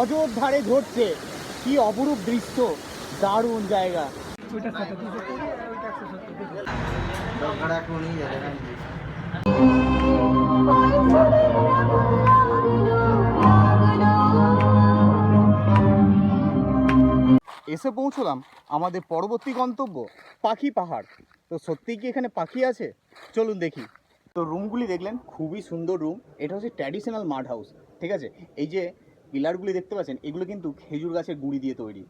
অযোধ্যারে ঘটছে। কি অপরূপ দৃশ্য। দারুণ জায়গা। এসে পৌঁছলাম আমাদের পরবর্তী গন্তব্য, পাখি পাহাড়। তো সত্যিই কি এখানে পাখি আছে? চলুন দেখি। তো রুমগুলি দেখলেন, খুবই সুন্দর রুম এটা হচ্ছে ট্র্যাডিশনাল মাড হাউস ঠিক আছে? এই যে পিলারগুলি দেখতে পাচ্ছেন, এগুলো কিন্তু খেজুর গাছের গুঁড়ি দিয়ে তৈরি।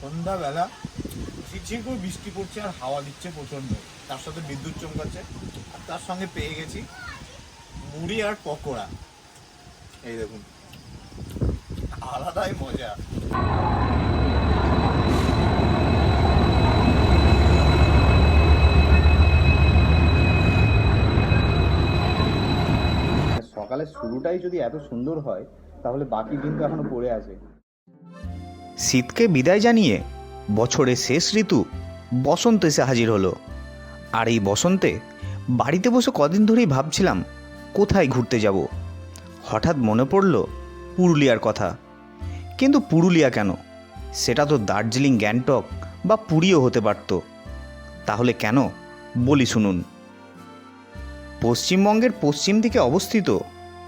সন্ধ্যাবেলা ঝিরঝির বৃষ্টি পড়ছে আর হাওয়া দিচ্ছে প্রচণ্ড। তার সাথে বিদ্যুৎ চমকাচ্ছে, আর তার সঙ্গে পেয়ে গেছি মুড়ি আর পকোড়া। এই দেখুন, আলাদাই মজা। সকালের শুরুটাই যদি এত সুন্দর হয়, তাহলে বাকি দিন তো এখনও পড়ে আছে। শীতকে বিদায় জানিয়ে বছরের শেষ ঋতু বসন্ত এসে হাজির হলো। আর এই বসন্তে বাড়িতে বসে কদিন ধরেই ভাবছিলাম, কোথায় ঘুরতে যাব? হঠাৎ মনে পড়ল পুরুলিয়ার কথা। কিন্তু পুরুলিয়া কেন? সেটা তো দার্জিলিং, গ্যাংটক বা পুরীও হতে পারত। তাহলে কেন? বলি শুনুন। পশ্চিমবঙ্গের পশ্চিম দিকে অবস্থিত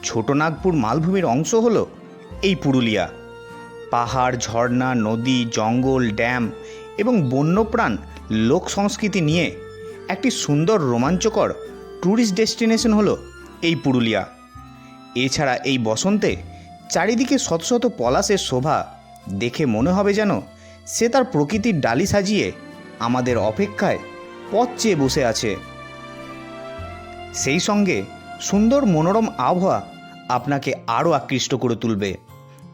ছোটনাগপুর মালভূমির অংশ হলো এই পুরুলিয়া। পাহাড়, ঝর্ণা, নদী, জঙ্গল, ড্যাম এবং বন্যপ্রাণ লোক সংস্কৃতি নিয়ে একটি সুন্দর রোমাঞ্চকর ট্যুরিস্ট ডেস্টিনেশন হলো এই পুরুলিয়া। এছাড়া এই বসন্তে চারিদিকে শত শত পলাশের শোভা দেখে মনে হবে যেন সে তার প্রকৃতির ডালি সাজিয়ে আমাদের অপেক্ষায় পথ চেয়ে বসে আছে। সেই সঙ্গে সুন্দর মনোরম আবহাওয়া আপনাকে আরও আকৃষ্ট করে তুলবে।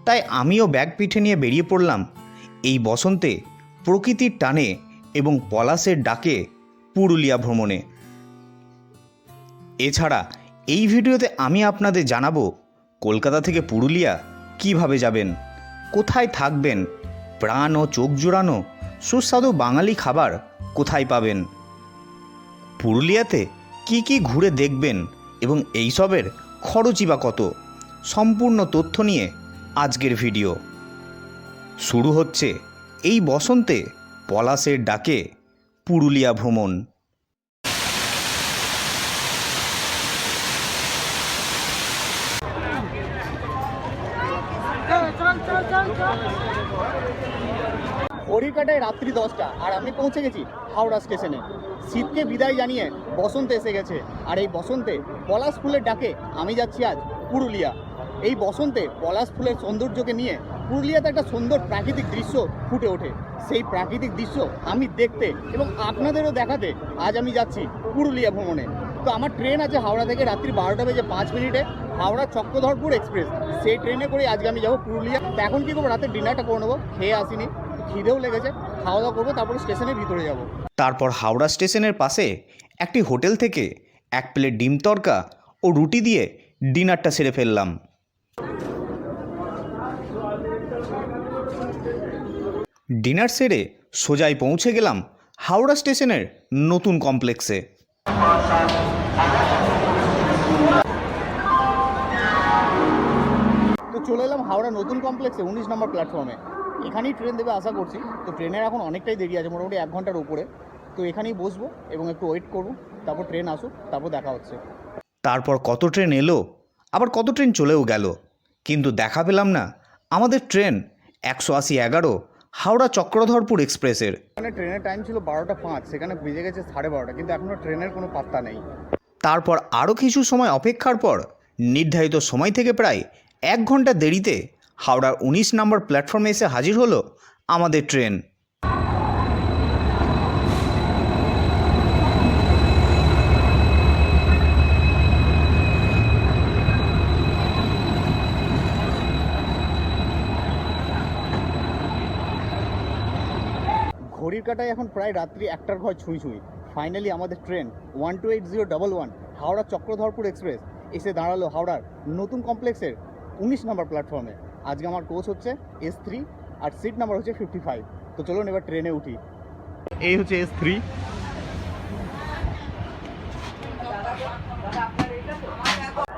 তাই আমিও ব্যাগ পিঠে নিয়ে বেরিয়ে পড়লাম। এই বসন্তে প্রকৃতির টানে এবং পলাশের ডাকে পুরুলিয়া ভ্রমণে। এছাড়া এই ভিডিওতে আমি আপনাদের জানাব, কলকাতা থেকে পুরুলিয়া কীভাবে যাবেন, কোথায় থাকবেন, প্রাণ ও চোখ জোড়ানো সুস্বাদু বাঙালি খাবার কোথায় পাবেন, পুরুলিয়াতে কি কি ঘুরে দেখবেন এবং এইসবের খরচই বা কত? সম্পূর্ণ তথ্য নিয়ে আজকের ভিডিও। শুরু হচ্ছে এই বসন্তে পলাশের ডাকে পুরুলিয়া ভ্রমণ। ঘড়ির রাত্রি দশটা, আর আমি পৌঁছে গেছি হাওড়া স্টেশনে। শীতকে বিদায় জানিয়ে বসন্ত এসে গেছে। আর এই বসন্তে পলাশ ফুলের ডাকে আমি যাচ্ছি আজ পুরুলিয়া। এই বসন্তে পলাশ ফুলের সৌন্দর্যকে নিয়ে পুরুলিয়াতে একটা সুন্দর প্রাকৃতিক দৃশ্য ফুটে ওঠে। সেই প্রাকৃতিক দৃশ্য আমি দেখতে এবং আপনাদেরও দেখাতে আজ আমি যাচ্ছি পুরুলিয়া ভ্রমণে। তো আমার ট্রেন আছে হাওড়া থেকে রাত্রি বারোটা বেজে পাঁচ মিনিটে। হাওড়া চক্রধরপুর এক্সপ্রেস। সেই ট্রেনে করে আজকে আমি যাব পুরুলিয়া। এখন কী করব? রাতে ডিনারটা করে নেব। খেয়ে আসিনি। খিদেও লেগেছে খাওয়া দাওয়া করব তারপরে স্টেশনের ভিতরে যাব। তারপর হাওড়া স্টেশনের পাশে একটি হোটেল থেকে এক প্লেট ডিম তরকা ও রুটি দিয়ে ডিনারটা সেরে ফেললাম। ডিনার সেরে সোজাই পৌঁছে গেলাম হাওড়া স্টেশনের নতুন কমপ্লেক্সে। তো চলে এলাম হাওড়া নতুন কমপ্লেক্সে উনিশ নম্বর প্ল্যাটফর্মে এখানেই ট্রেন দেবে আশা করছি। তো ট্রেনের এখন অনেকটাই দেরি আছে মোটামুটি এক ঘণ্টার উপরে। তো এখানেই বসবো এবং একটু ওয়েট করব তারপর ট্রেন আসুক তারপর দেখা হচ্ছে। তারপর কত ট্রেন এলো? আবার কত ট্রেন চলেও গেল? কিন্তু দেখা পেলাম না আমাদের ট্রেন একশো আশি এগারো হাওড়া চক্রধরপুর এক্সপ্রেসের। এখানে ট্রেনের টাইম ছিল বারোটা পাঁচ সেখানে বেজে গেছে সাড়ে বারোটা কিন্তু এখনও ট্রেনের কোনো পাত্তা নেই। তারপর আরও কিছু সময় অপেক্ষার পর নির্ধারিত সময় থেকে প্রায় এক ঘণ্টা দেরিতে হাওড়ার উনিশ নম্বর প্ল্যাটফর্মে এসে হাজির হলো আমাদের ট্রেন। ঘড়ির কাটায় এখন প্রায় রাত্রি একটার ঘর ছুঁই ছুঁই ফাইনালি আমাদের train one two eight zero double one Howrah Chakradharpur express এসে দাঁড়াল হাওড়ার নতুন কমপ্লেক্সের উনিশ নম্বর প্ল্যাটফর্মে। আজকে আমার কোচ হচ্ছে এস থ্রি আর সিট নাম্বার হচ্ছে ফিফটি ফাইভ তো চলুন এবার ট্রেনে উঠি। এই হচ্ছে এস থ্রি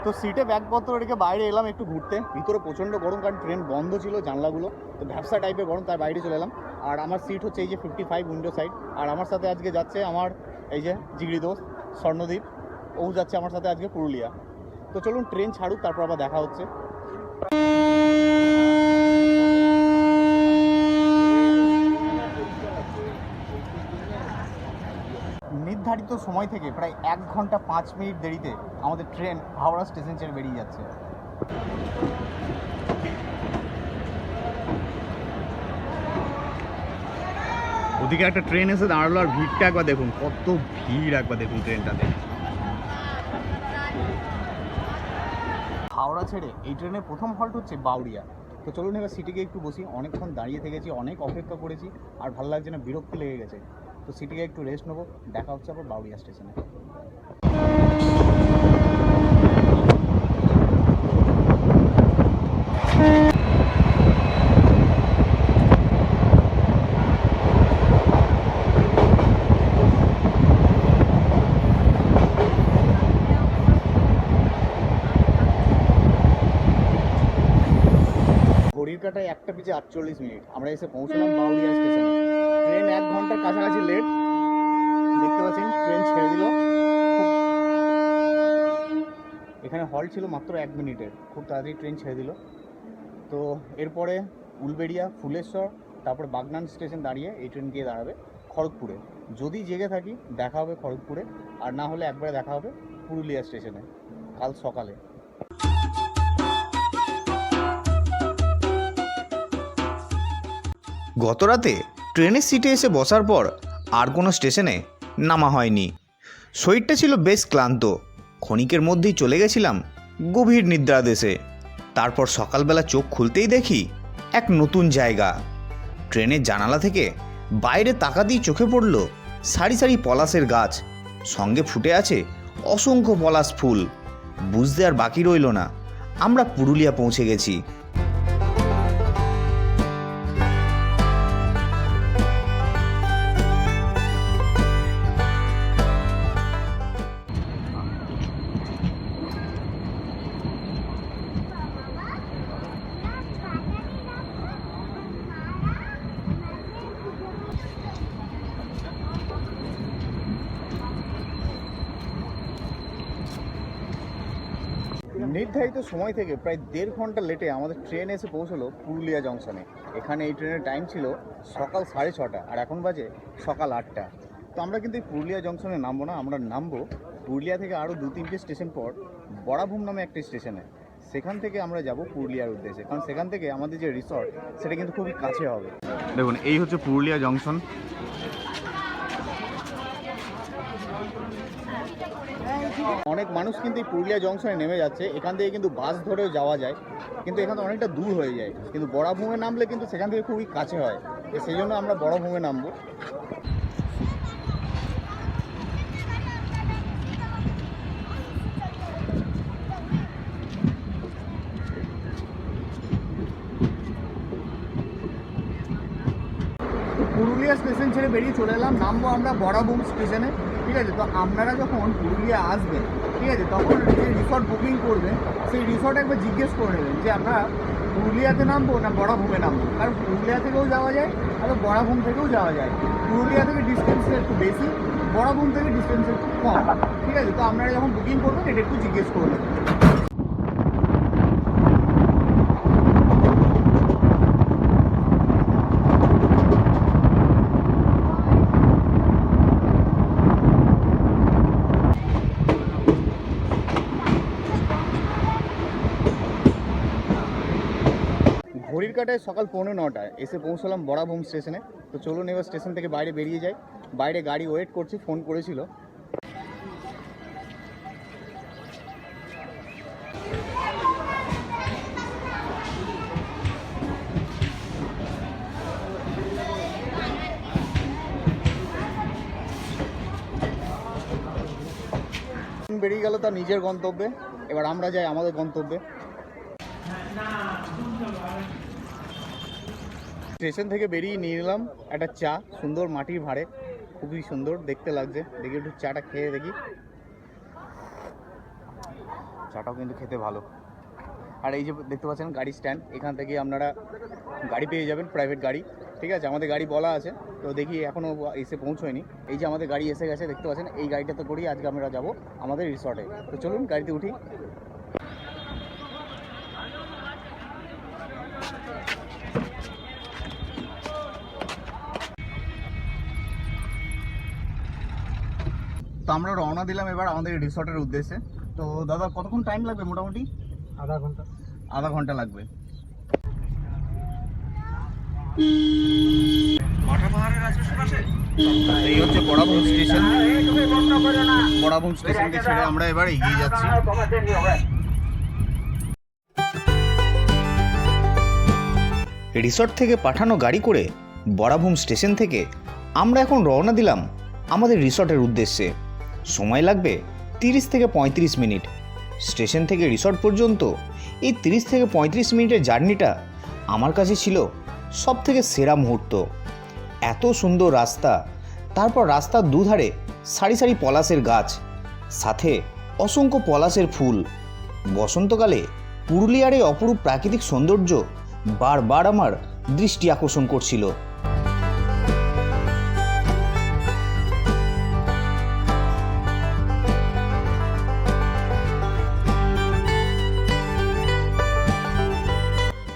তো সিটে ব্যাগপত্র রেখে বাইরে এলাম একটু ঘুরতে। ভিতরে প্রচণ্ড গরম কারণ ট্রেন বন্ধ ছিল জানলাগুলো। তো ব্যবসা টাইপের গরম তার বাইরে চলে এলাম। আর আমার সিট হচ্ছে এই যে ফিফটি ফাইভ উইন্ডো সাইড আর আমার সাথে আজকে যাচ্ছে আমার এই যে জিগড়ি দোষ স্বর্ণদ্বীপ ও যাচ্ছে আমার সাথে আজকে পুরুলিয়া। তো চলুন ট্রেন ছাড়ুক তারপর আবার দেখা হচ্ছে। নির্ধারিত সময় থেকে প্রায় এক ঘণ্টা পাঁচ মিনিট দেরিতে আমাদের ট্রেন হাওড়া স্টেশন ছেড়ে বেরিয়ে যাচ্ছে। ওদিকে একটা ট্রেন এসে দাঁড়াল আর ভিড়টা একবার দেখুন কত ভিড় একবার দেখুন ট্রেনটাতে। হাওড়া ছেড়ে এই ট্রেনের প্রথম হল্ট হচ্ছে বাউরিয়া তো চলুন এবার সিটিকে একটু বসি অনেকক্ষণ দাঁড়িয়ে থেকেছি অনেক অপেক্ষা করেছি আর ভালো লাগছে না বিরক্তি লেগে গেছে। তো সিটিকে একটু রেস্ট নেব। দেখা হচ্ছে আবার বাউরিয়া স্টেশনে কাটায় একটা পিছে আটচল্লিশ মিনিট। আমরা এসে পৌঁছলাম বাউরিয়া স্টেশনে। ট্রেন এক ঘণ্টার কাছাকাছি লেট দেখতে পাচ্ছেন ট্রেন ছেড়ে দিল। এখানে হল ছিল মাত্র এক মিনিটের। খুব তাড়াতাড়ি ট্রেন ছেড়ে দিল। তো এরপরে উলবেড়িয়া, ফুলেশ্বর, তারপর বাগনান স্টেশন দাঁড়িয়ে এই ট্রেন গিয়ে দাঁড়াবে খড়গপুরে। যদি জেগে থাকি, দেখা হবে খড়গপুরে। আর না হলে একবারে দেখা হবে পুরুলিয়া স্টেশনে, কাল সকালে। গতরাতে ট্রেনের সিটে এসে বসার পর আর কোনো স্টেশনে নামা হয়নি। শরীরটা ছিল বেশ ক্লান্ত। ক্ষণিকের মধ্যেই চলে গেছিলাম গভীর নিদ্রা দেশে তারপর সকালবেলা চোখ খুলতেই দেখি এক নতুন জায়গা। ট্রেনের জানালা থেকে বাইরে তাকাতেই চোখে পড়ল সারি সারি পলাশের গাছ। সঙ্গে ফুটে আছে অসংখ্য পলাশ ফুল। বুঝতে আর বাকি রইল না। আমরা পুরুলিয়া পৌঁছে গেছি। সময় থেকে প্রায় দেড় ঘণ্টা লেটে আমাদের ট্রেন এসে পৌঁছলো পুরুলিয়া জংশনে। এখানে এই ট্রেনের টাইম ছিল সকাল সাড়ে ছটা, আর এখন বাজে সকাল আটটা। তো আমরা কিন্তু এই পুরুলিয়া জংশনে নামবো না, আমরা নামবো পুরুলিয়া থেকে আরও দু তিনটে স্টেশন পর বড়াভূম নামে একটা স্টেশনে সেখান থেকে আমরা যাব পুরুলিয়ার উদ্দেশ্যে, কারণ সেখান থেকে আমাদের যে রিসর্ট সেটা কিন্তু খুবই কাছে হবে। দেখুন, এই হচ্ছে পুরুলিয়া জংশন অনেক মানুষ কিন্তু এই পুরুলিয়া জংশনে নেমে যাচ্ছে, এখান থেকে কিন্তু বাস ধরেও যাওয়া যায়, কিন্তু এখান থেকে অনেকটা দূর হয়ে যায়, কিন্তু বড়াভূমে নামলে কিন্তু সেখান থেকে খুবই কাছে হয় সেই জন্য আমরা বড়াভূমে নামবো। পুরুলিয়া স্টেশন ছেড়ে বেরিয়ে চলে এলাম, নামবো আমরা বড়াবুম স্টেশনে, ঠিক আছে? তো আপনারা যখন পুরুলিয়া আসবেন ঠিক আছে, তখন যে রিসর্ট বুকিং করবেন সেই রিসর্ট একবার জিজ্ঞেস করে নেবেন যে, আমরা পুরুলিয়াতে নামবো না বড়াভূমে নামবো? কারণ পুরুলিয়া থেকেও যাওয়া যায় আবার বড়াভূম থেকেও যাওয়া যায়। পুরুলিয়া থেকে ডিস্টেন্সটা একটু বেশি, বড়াভূম থেকে ডিস্টেন্স একটু কম। ঠিক আছে, তো আপনারা যখন বুকিং করবেন, এটা একটু জিজ্ঞেস করে নেবেন। কাটায় সকাল পৌনে নটায় এসে পৌঁছলাম বড়াভূম স্টেশনে। তো চলুন এবার স্টেশন থেকে বাইরে বেরিয়ে যাই। বাইরে গাড়ি ওয়েট করছি, ফোন করেছিল। বেরিয়ে গেল তার নিজের গন্তব্যে। এবার আমরা যাই আমাদের গন্তব্যে। স্টেশন থেকে বেরিয়ে নিয়ে নিলাম একটা চা। সুন্দর মাটির ভাড়ে। খুবই সুন্দর, দেখতে লাগছে। দেখি একটু চাটা খেয়ে দেখি। চাটাও কিন্তু খেতে ভালো। আর এই যে দেখতে পাচ্ছেন গাড়ি স্ট্যান্ড এখান থেকে আপনারা গাড়ি পেয়ে যাবেন প্রাইভেট গাড়ি। ঠিক আছে, আমাদের গাড়ি বলা আছে। তো দেখি এখনও এসে পৌঁছয়নি। এই যে আমাদের গাড়ি এসে গেছে, দেখতে পাচ্ছেন, এই গাড়িটা তো করেই আজকে আমরা যাব আমাদের রিসর্টে তো চলুন গাড়িতে উঠি। তো আমরা রওনা দিলাম এবার আমাদের রিসর্টের উদ্দেশ্যে। তো দাদা কতক্ষণ টাইম লাগবে মোটামুটি? আধা ঘণ্টা। আধা ঘণ্টা লাগবে। এই হচ্ছে বড়াবুম স্টেশন। বড়াবুম স্টেশনকে ছেড়ে আমরা এবার এগিয়ে যাচ্ছি। রিসর্ট থেকে পাঠানো গাড়ি করে বরাভূম স্টেশন থেকে আমরা এখন রওনা দিলাম আমাদের রিসর্টের উদ্দেশ্যে। সময় লাগবে তিরিশ থেকে পঁয়ত্রিশ মিনিট। স্টেশন থেকে রিসর্ট পর্যন্ত এই তিরিশ থেকে পঁয়ত্রিশ মিনিটের জার্নিটা আমার কাছে ছিল সব থেকে সেরা মুহূর্ত। এত সুন্দর রাস্তা, তারপর রাস্তার দুধারে সারি সারি পলাশের গাছ, সাথে অসংখ্য পলাশের ফুল। বসন্তকালে পুরুলিয়ার এই অপরূপ প্রাকৃতিক সৌন্দর্য বারবার আমার দৃষ্টি আকর্ষণ করছিল।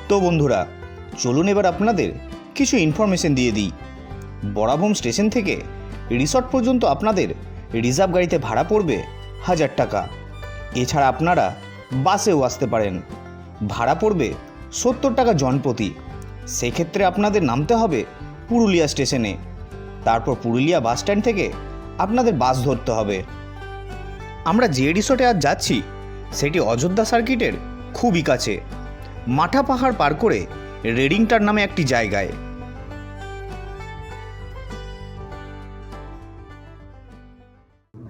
তো বন্ধুরা, চলুন এবার আপনাদের কিছু ইনফরমেশন দিয়ে দিই। বরাভূম স্টেশন থেকে রিসর্ট পর্যন্ত আপনাদের রিজার্ভ গাড়িতে ভাড়া পড়বে হাজার টাকা। এছাড়া আপনারা বাসেও আসতে পারেন। ভাড়া পড়বে সত্তর টাকা জনপ্রতি। সেক্ষেত্রে আপনাদের নামতে হবে পুরুলিয়া স্টেশনে। তারপর পুরুলিয়া বাস স্ট্যান্ড থেকে আপনাদের বাস ধরতে হবে। আমরা যে রিসোর্টে আজ যাচ্ছি, সেটি অযোধ্যা সার্কিটের খুবই কাছে। মাঠা পাহাড় পার করে রেডিংটার নামে একটি জায়গায়।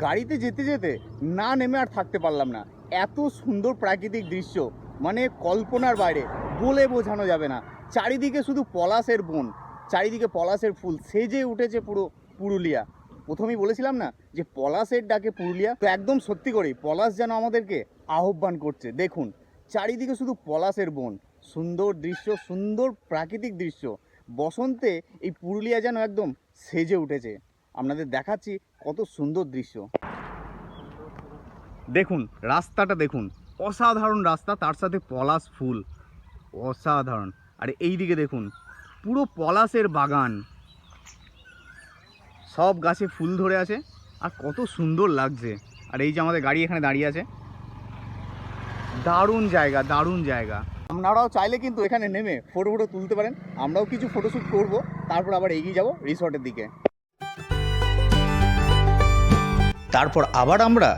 গাড়িতে যেতে যেতে না নেমে আর থাকতে পারলাম না। এত সুন্দর প্রাকৃতিক দৃশ্য মানে কল্পনার বাইরে, বলে বোঝানো যাবে না। চারিদিকে শুধু পলাশের বন, চারিদিকে পলাশের ফুল, সেজে উঠেছে পুরো পুরুলিয়া। প্রথমেই বলেছিলাম না যে পলাশের ডাকে পুরুলিয়া? তো একদম সত্যি করেই, পলাশ যেন আমাদেরকে আহ্বান করছে। দেখুন চারিদিকে শুধু পলাশের বন, সুন্দর দৃশ্য, সুন্দর প্রাকৃতিক দৃশ্য। বসন্তে এই পুরুলিয়া যেন একদম সেজে উঠেছে। আপনাদের দেখাচ্ছি কত সুন্দর দৃশ্য। দেখুন, রাস্তাটা দেখুন। অসাধারণ রাস্তা, তার সাথে পলাশ ফুল। অসাধারণ। আর এই দিকে দেখুন, পুরো পলাশের বাগান। সব গাছে ফুল ধরে আছে। আর কত সুন্দর লাগছে। আর এই যে আমাদের গাড়ি এখানে দাঁড়িয়ে আছে। দারুণ জায়গা দারুণ জায়গা। আপনারাও চাইলে কিন্তু এখানে নেমে ফটো ফটো তুলতে পারেন। আমরাও কিছু ফটোশ্যুট করব তারপর আবার এগিয়ে যাব রিসর্টের দিকে। তারপর আবার আমরা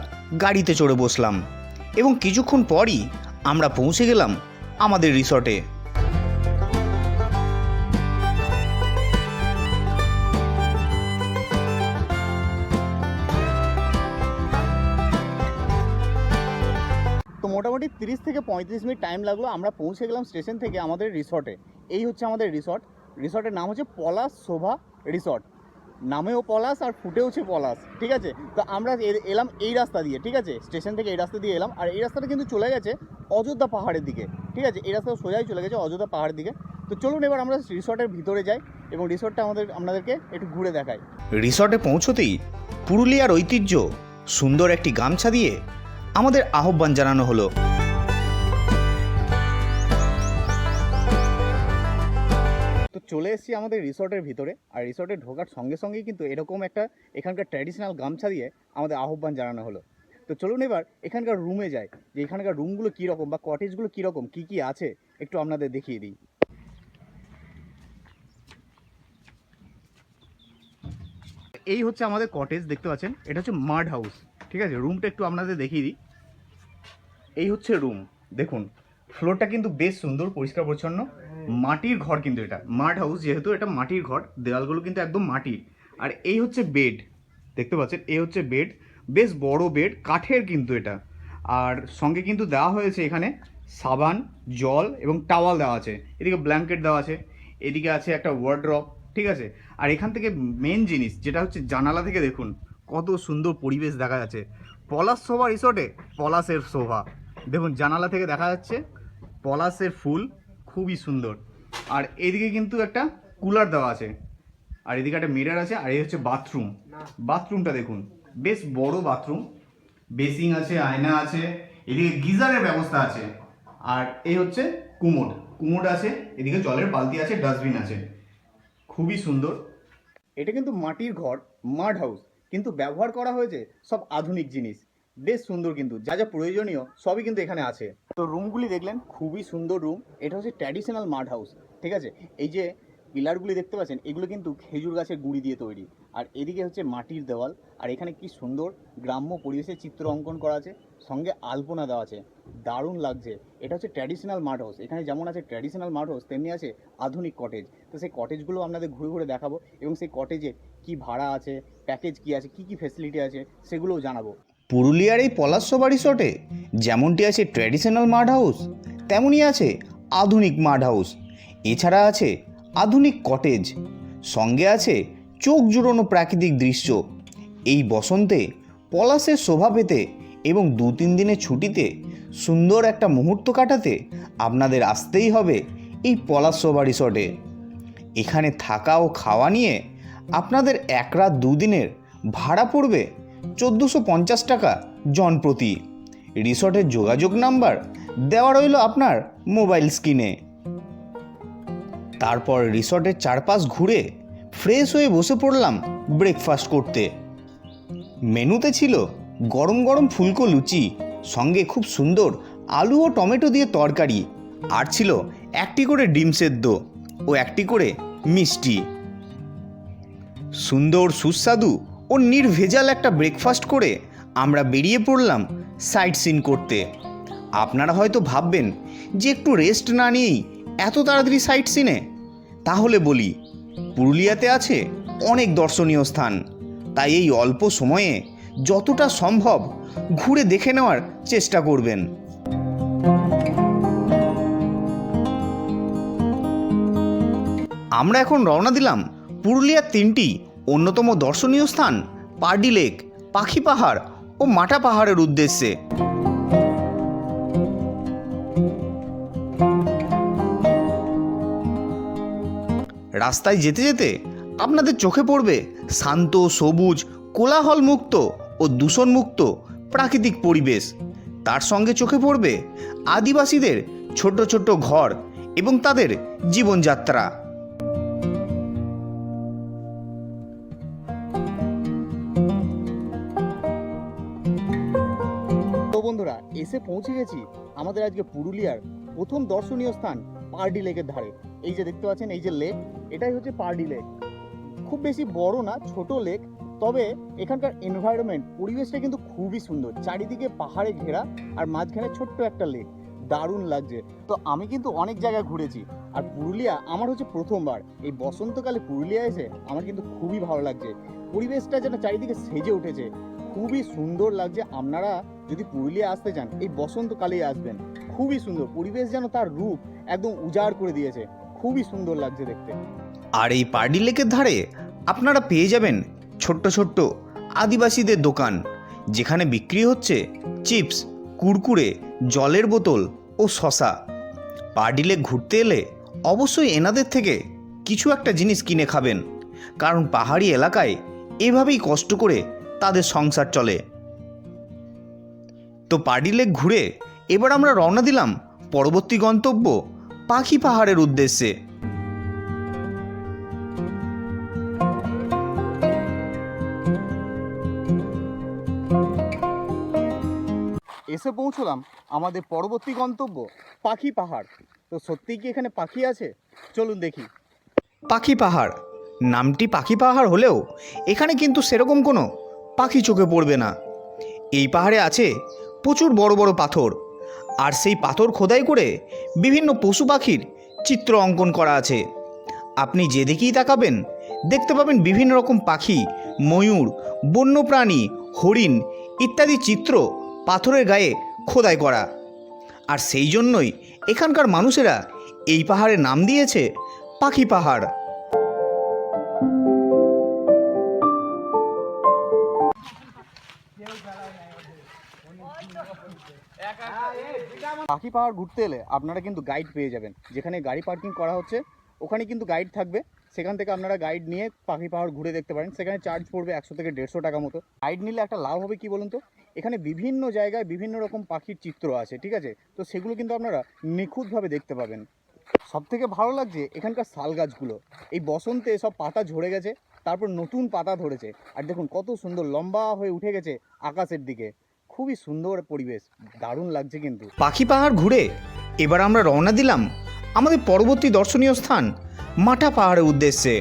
গাড়িতে চড়ে বসলাম এবং কিছুক্ষণ পরই আমরা পৌঁছে গেলাম আমাদের রিসর্টে তিরিশ থেকে পঁয়ত্রিশ মিনিট টাইম লাগল, আমরা পৌঁছে গেলাম স্টেশন থেকে আমাদের রিসর্টে এই হচ্ছে আমাদের রিসর্ট রিসর্টের নাম হচ্ছে পলাশ শোভা রিসর্ট নামেও পলাশ আর ফুটেওছে পলাশ, ঠিক আছে? তো আমরা এলাম এই রাস্তা দিয়ে, ঠিক আছে? স্টেশন থেকে এই রাস্তা দিয়ে এলাম, আর এই রাস্তাটা কিন্তু চলে গেছে অযোধ্যা পাহাড়ের দিকে, ঠিক আছে? এই রাস্তা সোজাই চলে গেছে অযোধ্যা পাহাড়ের দিকে। তো চলুন এবার আমরা রিসর্টের ভিতরে যাই এবং রিসর্টটা আমাদের, আপনাদেরকে একটু ঘুরে দেখাই। রিসর্টে পৌঁছতেই পুরুলিয়ার ঐতিহ্য, সুন্দর একটি গামছা দিয়ে আমাদের আহ্বান জানানো হলো। চলে এসেছি আমাদের রিসর্টের ভিতরে। আর রিসর্টে ঢোকার সঙ্গে সঙ্গেই কিন্তু এরকম একটা এখানকার ট্র্যাডিশনাল গামছা দিয়ে আমাদের আহ্বান জানানো হলো। তো চলুন এবার এখানকার রুমে যাই, যে এখানকার রুমগুলো কীরকম বা কটেজগুলো কীরকম, কী কী আছে একটু আপনাদের দেখিয়ে দিই। এই হচ্ছে আমাদের কটেজ দেখতে পাচ্ছেন? এটা হচ্ছে মাড হাউস ঠিক আছে? রুমটা একটু আপনাদের দেখিয়ে দিই। এই হচ্ছে রুম দেখুন ফ্লোরটা কিন্তু বেশ সুন্দর, পরিষ্কার, পরিচ্ছন্ন। মাটির ঘর কিন্তু এটা। মাড হাউস যেহেতু এটা মাটির ঘর দেওয়ালগুলো কিন্তু একদম মাটির। আর এই হচ্ছে বেড দেখতে পাচ্ছেন? এই হচ্ছে বেড বেশ বড় বেড কাঠের কিন্তু এটা। আর সঙ্গে কিন্তু দেওয়া হয়েছে এখানে সাবান, জল এবং টাওয়াল দেওয়া আছে। এদিকে ব্ল্যাঙ্কেট দেওয়া আছে, এদিকে আছে একটা ওয়ার্ড্রপ ঠিক আছে? আর এখান থেকে মেন জিনিস, যেটা হচ্ছে জানালা থেকে দেখুন, কত সুন্দর পরিবেশ দেখা যাচ্ছে। পলাশ শোভা রিসোর্টে পলাশের শোভা। দেখুন, জানালা থেকে দেখা যাচ্ছে, পলাশের ফুল খুবই সুন্দর। আর এদিকে কিন্তু একটা কুলার দেওয়া আছে। আর এদিকে একটা মিরার আছে আর এই হচ্ছে বাথরুম বাথরুমটা দেখুন বেশ বড় বাথরুম বেসিং আছে আয়না আছে এদিকে গিজারের ব্যবস্থা আছে। আর এই হচ্ছে কুমোড কুমোড আছে এদিকে জলের বালতি আছে ডাস্টবিন আছে। খুবই সুন্দর। এটা কিন্তু মাটির ঘর মাড হাউস কিন্তু ব্যবহার করা হয়েছে সব আধুনিক জিনিস। বেশ সুন্দর কিন্তু, যা যা প্রয়োজনীয় সবই কিন্তু এখানে আছে। তো রুমগুলি দেখলেন, খুবই সুন্দর রুম এটা হচ্ছে ট্র্যাডিশনাল মাড হাউস ঠিক আছে? এই যে পিলারগুলি দেখতে পাচ্ছেন, এগুলো কিন্তু খেজুর গাছের গুঁড়ি দিয়ে তৈরি। আর এদিকে হচ্ছে মাটির দেওয়াল, আর এখানে কি সুন্দর গ্রাম্য পরিবেশের চিত্র অঙ্কন করা আছে, সঙ্গে আলপনা দেওয়া আছে। দারুণ লাগছে। এটা হচ্ছে ট্র্যাডিশনাল মাড হাউস এখানে যেমন আছে ট্র্যাডিশনাল মাড হাউস তেমনি আছে আধুনিক কটেজ তো সেই কটেজগুলো আপনাদের ঘুরে ঘুরে দেখাবো, এবং সেই কটেজে কি ভাড়া আছে প্যাকেজ কি আছে, কি কি ফেসিলিটি আছে, সেগুলোও জানাব। পুরুলিয়ার এই পলাশসভা রিসর্টে যেমনটি আছে ট্র্যাডিশনাল মাড হাউস, তেমনই আছে আধুনিক মাড হাউস। এছাড়া আছে আধুনিক কটেজ, সঙ্গে আছে চোখ জুড়োনো প্রাকৃতিক দৃশ্য। এই বসন্তে পলাশের শোভা পেতে এবং দু তিন দিনের ছুটিতে সুন্দর একটা মুহূর্ত কাটাতে আপনাদের আসতেই হবে এই পলাশসভা রিসর্টে। এখানে থাকা ও খাওয়া নিয়ে আপনাদের এক রাত দুদিনের ভাড়া পড়বে চোদ্দোশো পঞ্চাশ টাকা জন প্রতি। রিসর্টের যোগাযোগ নাম্বার দেওয়া রইল আপনার মোবাইল স্ক্রিনে। তারপর রিসর্টের চারপাশ ঘুরে ফ্রেশ হয়ে বসে পড়লাম ব্রেকফাস্ট করতে। মেনুতে ছিল গরম গরম ফুলকো লুচি, সঙ্গে খুব সুন্দর আলু ও টমেটো দিয়ে তরকারি, আর ছিল একটি করে ডিম সেদ্ধ ও একটি করে মিষ্টি। সুন্দর সুস্বাদু ও নির্ভেজাল একটা ব্রেকফাস্ট করে আমরা বেরিয়ে পড়লাম সাইট সিন করতে। আপনারা হয়তো ভাববেন যে একটু রেস্ট না নিয়েই এত তাড়াতাড়ি সাইট সিনে তাহলে বলি, পুরুলিয়াতে আছে অনেক দর্শনীয় স্থান। তাই এই অল্প সময়ে যতটা সম্ভব ঘুরে দেখে নেওয়ার চেষ্টা করবেন। আমরা এখন রওনা দিলাম পুরুলিয়ার তিনটি অন্যতম দর্শনীয় স্থান পার্ডি লেক, পাখি পাহাড় ও মাটা পাহাড়ের উদ্দেশ্যে। রাস্তায় যেতে যেতে আপনাদের চোখে পড়বে শান্ত, সবুজ কোলাহল মুক্ত ও দূষণমুক্ত প্রাকৃতিক পরিবেশ। তার সঙ্গে চোখে পড়বে আদিবাসীদের ছোট ছোট ঘর এবং তাদের জীবনযাত্রা। এসে পৌঁছে গেছি। আমাদের আজকে পুরুলিয়ার প্রথম দর্শনীয় স্থান পার্ডি লেকের ধারে। এই যে দেখতে পাচ্ছেন, এই যে লেক এটাই হচ্ছে পার্ডি লেক খুব বেশি বড় না, ছোট লেক তবে এখানকার এনভায়রনমেন্ট পরিবেশটা কিন্তু খুবই সুন্দর। চারিদিকে পাহাড়ে ঘেরা আর মাঝখানে ছোট্ট একটা লেক দারুণ লাগছে। তো আমি কিন্তু অনেক জায়গায় ঘুরেছি আর পুরুলিয়া আমার হচ্ছে প্রথমবার। এই বসন্তকালে পুরুলিয়া এসে আমার কিন্তু খুবই ভালো লাগছে। পরিবেশটা যেন চারিদিকে সেজে উঠেছে। খুবই সুন্দর লাগছে। আপনারা যদি পুরুলিয়া আসতে চান, এই বসন্তকালেই আসবেন। খুবই সুন্দর। পরিবেশ যেন তার রূপ একদম উজাড় করে দিয়েছে। খুবই সুন্দর লাগছে দেখতে। আর এই পার্ডি লেকের ধারে আপনারা পেয়ে যাবেন ছোট্ট ছোট্ট আদিবাসীদের দোকান, যেখানে বিক্রি হচ্ছে চিপস, কুরকুরে, জলের বোতল ও শশা। পার্ডি লেক ঘুরতে এলে অবশ্যই এনাদের থেকে কিছু একটা জিনিস কিনে খাবেন। কারণ পাহাড়ি এলাকায় এভাবেই কষ্ট করে তাদের সংসার চলে। তো পার্ডি লেক ঘুরে এবার আমরা রওনা দিলাম পরবর্তী গন্তব্য পাখি পাহাড়ের উদ্দেশ্যে। এসে পৌঁছলাম আমাদের পরবর্তী গন্তব্য পাখি পাহাড়। তো সত্যিই কি এখানে পাখি আছে? চলুন দেখি। পাখি পাহাড় নামটি পাখি পাহাড় হলেও এখানে কিন্তু সেরকম কোনো পাখি চোখে পড়বে না। এই পাহাড়ে আছে প্রচুর বড় বড় পাথর। আর সেই পাথর খোদাই করে বিভিন্ন পশু পাখির চিত্র অঙ্কন করা আছে। আপনি যেদিকেই তাকাবেন, দেখতে পাবেন বিভিন্ন রকম পাখি, ময়ূর, বন্যপ্রাণী, হরিণ ইত্যাদি চিত্র পাথরের গায়ে খোদাই করা। আর সেই জন্যই এখানকার মানুষেরা এই পাহাড়ের নাম দিয়েছে পাখি পাহাড়। পাখি পাহাড় ঘুরতে এলে আপনারা কিন্তু গাইড পেয়ে যাবেন। যেখানে গাড়ি পার্কিং করা হচ্ছে, ওখানে কিন্তু গাইড থাকবে। সেখান থেকে আপনারা গাইড নিয়ে পাখি পাহাড় ঘুরে দেখতে পারেন। সেখানে চার্জ পড়বে একশো থেকে দেড়শো টাকা মতো। গাইড নিলে একটা লাভ হবে কি বলুন তো? এখানে বিভিন্ন জায়গায় বিভিন্ন রকম পাখির চিত্র আছে, ঠিক আছে? তো সেগুলো কিন্তু আপনারা নিখুঁতভাবে দেখতে পাবেন। সব থেকে ভালো লাগছে এখানকার শাল গাছগুলো। এই বসন্তে সব পাতা ঝরে গেছে, তারপর নতুন পাতা ধরেছে। আর দেখুন কত সুন্দর লম্বা হয়ে উঠে গেছে আকাশের দিকে। খুবই সুন্দর পরিবেশ। দারুণ লাগছে কিন্তু। পাখি পাহাড় ঘুরে এবার আমরা রওনা দিলাম আমাদের পরবর্তী দর্শনীয় স্থান মাঠা পাহাড়ের উদ্দেশ্যে।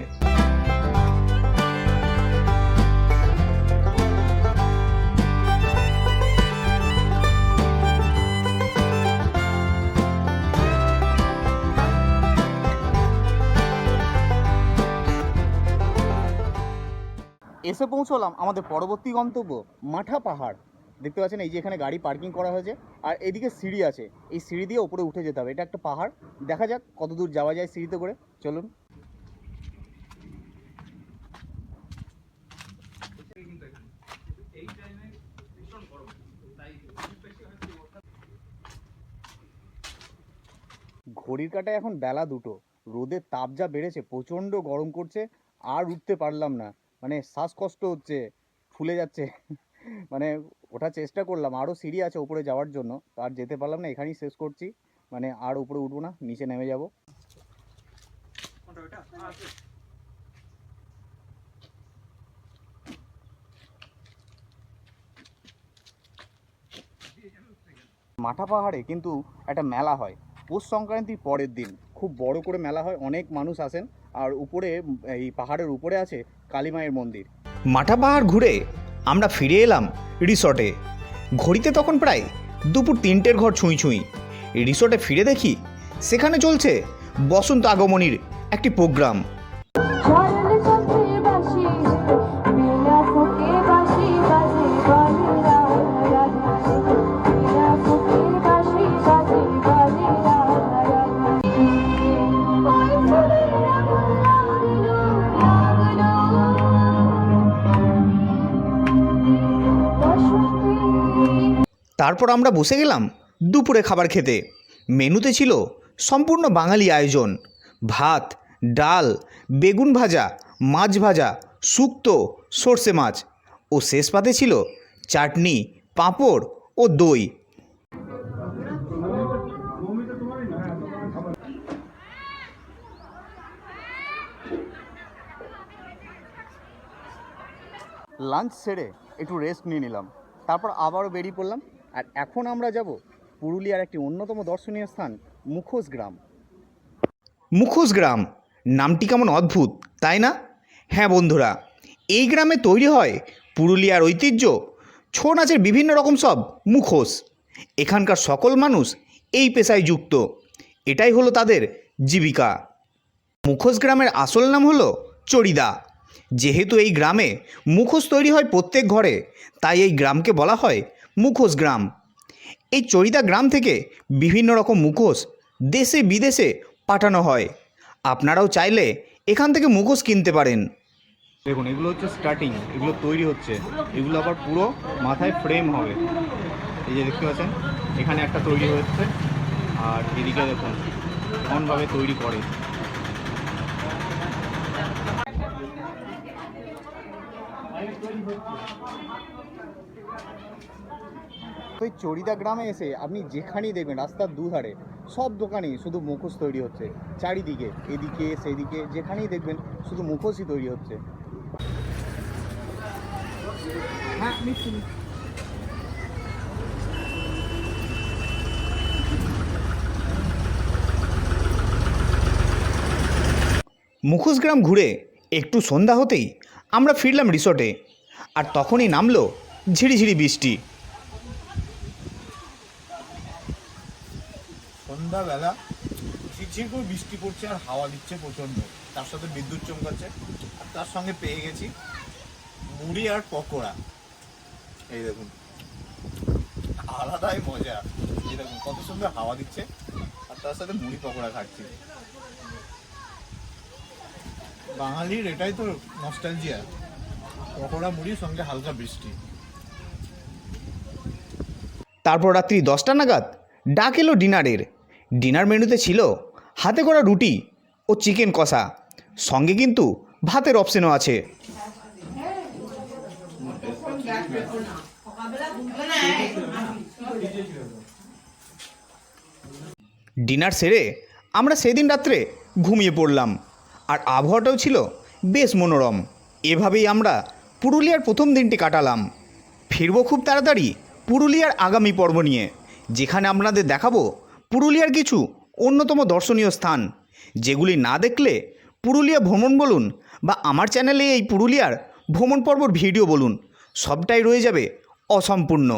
এসে পৌঁছলাম আমাদের পরবর্তী গন্তব্য মাঠা পাহাড়। দেখতে পাচ্ছেন এই যে এখানে গাড়ি পার্কিং করা হয়েছে। আর এদিকে সিঁড়ি আছে। এই সিঁড়ি দিয়ে উপরে উঠে যেতে হবে। এটা একটা পাহাড়। দেখা যাক কত দূর যাওয়া যায় সিঁড়িতে করে। চলুন। ঘড়ির কাটায় এখন বেলা দুটো। রোদের তাপ যা বেড়েছে, প্রচণ্ড গরম করছে, আর উঠতে পারলাম না। মানে শ্বাসকষ্ট হচ্ছে, ফুলে যাচ্ছে। মানে ওঠার চেষ্টা করলাম। আরও সিঁড়ি আছে উপরে যাওয়ার জন্য। আর যেতে পারলাম না, এখানেই শেষ করছি। মানে আর উপরে উঠবো না, নিচে নেমে যাব। মাঠা পাহাড়ে কিন্তু একটা মেলা হয়। পৌষ সংক্রান্তির পরের দিন। খুব বড় করে মেলা হয়, অনেক মানুষ আসেন। আর উপরে, এই পাহাড়ের উপরে আছে কালী মায়ের মন্দির। মাঠা পাহাড় ঘুরে আমরা ফিরে এলাম রিসর্টে। ঘড়িতে তখন প্রায় দুপুর তিনটের ঘর ছুঁই ছুঁই। রিসর্টে ফিরে দেখি সেখানে চলছে বসন্ত আগমনীর একটি প্রোগ্রাম। তারপর আমরা বসে গেলাম দুপুরে খাবার খেতে। মেনুতে ছিল সম্পূর্ণ বাঙালি আয়োজন। ভাত, ডাল, বেগুন ভাজা, মাছ ভাজা, শুক্তো, সর্ষে মাছ ও শেষ পাতে ছিল চাটনি, পাঁপড় ও দই। লাঞ্চ সেরে একটু রেস্ট নিয়ে নিলাম। তারপর আবারও বেরিয়ে পড়লাম। আর এখন আমরা যাব পুরুলিয়ার একটি অন্যতম দর্শনীয় স্থান, মুখোশ গ্রাম। মুখোশ গ্রাম, নামটি কেমন অদ্ভুত, তাই না? হ্যাঁ বন্ধুরা, এই গ্রামে তৈরি হয় পুরুলিয়ার ঐতিহ্য, ছৌ নাচের বিভিন্ন রকম সব মুখোশ। এখানকার সকল মানুষ এই পেশায় যুক্ত, এটাই হলো তাদের জীবিকা। মুখোশ গ্রামের আসল নাম হলো চড়িদা। যেহেতু এই গ্রামে মুখোশ তৈরি হয় প্রত্যেক ঘরে, তাই এই গ্রামকে বলা হয় মুখোশ গ্রাম। এই চরিদা গ্রাম থেকে বিভিন্ন রকম মুখোশ দেশে বিদেশে পাঠানো হয়। আপনারাও চাইলে এখান থেকে মুখোশ কিনতে পারেন। দেখুন, এগুলো হচ্ছে স্টার্টিং এগুলো তৈরি হচ্ছে। এগুলো আবার পুরো মাথায় ফ্রেম হবে। এই যে দেখতে পাচ্ছেন, এখানে একটা তৈরি হচ্ছে। আর এদিকে দেখুন, এমনভাবে তৈরি করে। ওই চড়িদা গ্রামে এসে আপনি যেখানেই দেখবেন, রাস্তার দুধারে, সব দোকানেই শুধু মুখোশ তৈরি হচ্ছে। চারিদিকে, এদিকে, সেদিকে, যেখানেই দেখবেন শুধু মুখোশই তৈরি হচ্ছে। মুখোশ গ্রাম ঘুরে একটু সন্ধ্যা হতেই আমরা ফিরলাম রিসর্টে, আর তখনই নামলো ঝিরিঝিরি বৃষ্টি। সন্ধ্যাবেলা ঝিরঝির করে বৃষ্টি পড়ছে আর হাওয়া দিচ্ছে প্রচণ্ড। তার সাথে বিদ্যুৎ চমকাচ্ছে। আর তার সঙ্গে পেয়ে গেছি মুড়ি আর পকোড়া। এই দেখুন, আলাদাই মজা। এই দেখুন, কত সুন্দর হাওয়া দিচ্ছে। আর তার সাথে মুড়ি পকোড়া খাচ্ছি। বাঙালির এটাই তো নস্টালজিয়া পকোড়া মুড়ির সঙ্গে হালকা বৃষ্টি। তারপর রাত্রি দশটা নাগাদ ডাক এলো ডিনারের। ডিনার মেনুতে ছিল হাতে করা রুটি ও চিকেন কষা। সঙ্গে কিন্তু ভাতের অপশনও আছে। ডিনার সেরে আমরা সেদিন রাত্রে ঘুমিয়ে পড়লাম। আর আবহাওয়াটাও ছিল বেশ মনোরম। এভাবেই আমরা পুরুলিয়ার প্রথম দিনটি কাটালাম। ফিরবো খুব তাড়াতাড়ি পুরুলিয়ার আগামী পর্ব নিয়ে, যেখানে আপনাদের দেখাবো পুরুলিয়ার কিছু অন্যতম দর্শনীয় স্থান। যেগুলি না দেখলে পুরুলিয়া ভ্রমণ বলুন বা আমার চ্যানেলে এই পুরুলিয়ার ভ্রমণ পর্বর ভিডিও বলুন, সবটাই রয়ে যাবে অসম্পূর্ণ।